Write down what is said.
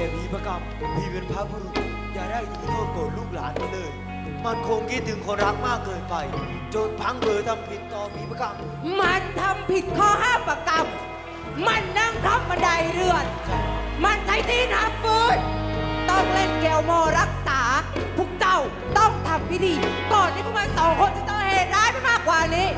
พี่เป็นพระบุรุษอย่าได้ถือโทษโกรธลูกหลานกันเลย มันคงคิดถึงคนรักมากเกินไป จนพังเบอทำผิดต่อมีประกรรมมันทำผิดข้อห้ามประกรรม มันนั่งทับบันไดเรือน มันใช้ตีนหับฟืนต้องเล่นเกลโมรักษา พวกเจ้าต้องทำพิธีก่อนที่พวกมันสองคนจะเจอเหตุร้ายไปมากกว่านี้